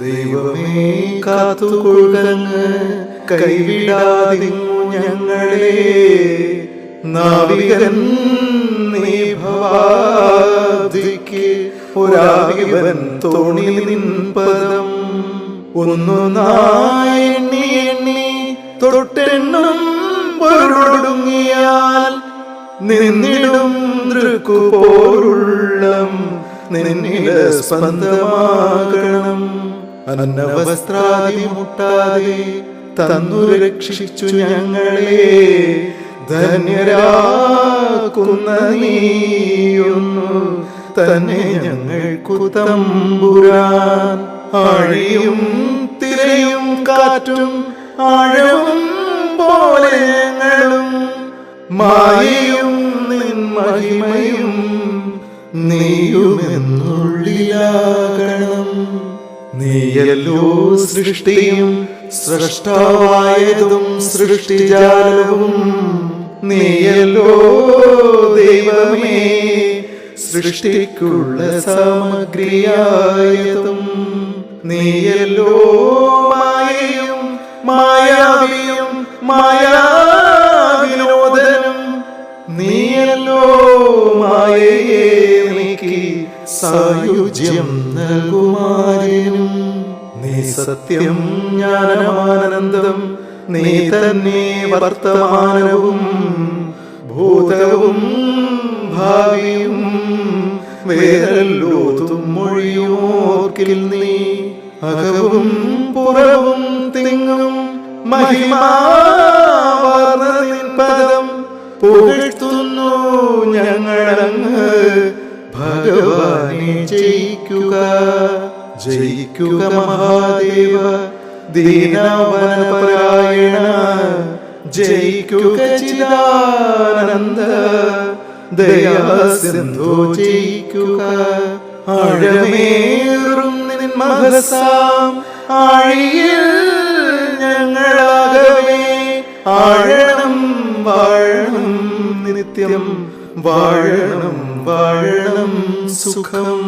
ദൈവമേ കാത്തുകൊഴുകങ്ങ് കൈവിടാതിങ്ങു ഞങ്ങളെ നാവികൻ നീ ഭവാദിക്ക് ഒരാവിവൻ തോണിൽ നിൻപദം ഒന്നു നായെണ്ണി എണ്ണി തൊട്ടെണ്ണം പൊരുളൊടുങ്ങിയാൽ നിന്നിടും ദൃക്കുപോരുള്ളം നിന്നില സ്പന്ദമാകണം. അന്നവസ്ത്രാദി മുട്ടാതെ തന്നു രക്ഷിച്ചു ഞങ്ങളെ ധന്യരാക്കുന്ന നീയൊന്നു തന്നെ ഞങ്ങൾക്കു തമ്പുരാൻ. ആഴിയും തിരയും കാറ്റും ആഴവും പോലെ ഞങ്ങളും മായയും നിൻ മഹിമയും നീയുമെന്നുള്ളിലാകണം. നീയല്ലോ സൃഷ്ടിയും സൃഷ്ടാവായതും സൃഷ്ടിജാലവും. നീയല്ലോ ദൈവമേ സൃഷ്ടിക്കുള്ള സാമഗ്രിയായതും. നീയല്ലോ മായയും മായാവിയും മായാവിനോദനും സായുജ്യം നൽകുമാരിനും. നീ സത്യം ജ്ഞാനമാനന്ദം നീ തന്നെ വർത്തമാനവും ഭൂതവും ഭാവിയും വേറല്ലോതും മൊഴിയോർക്കിൽ നീ അകവും പുറവും തിങ്ങും മഹിമാവാർന്ന നിൻ പദം പുകഴ്ത്തുന്നു ഞങ്ങളങ്ങ്. ഭഗവാനെ ജയിക്കുക. ജയിക്കുക മഹാദേവ. ദീനവനപരായണ ജയിക്കുക ചിദാനന്ദ. ദയാസിന്ധു ജയിക്കുക. ആഴമേറും നിൻ മഹസാം ആഴിയിൽ ഞങ്ങളാകവേ. ആഴണം വാഴണം നിത്യം വാഴണം വാഴണം സുഖം.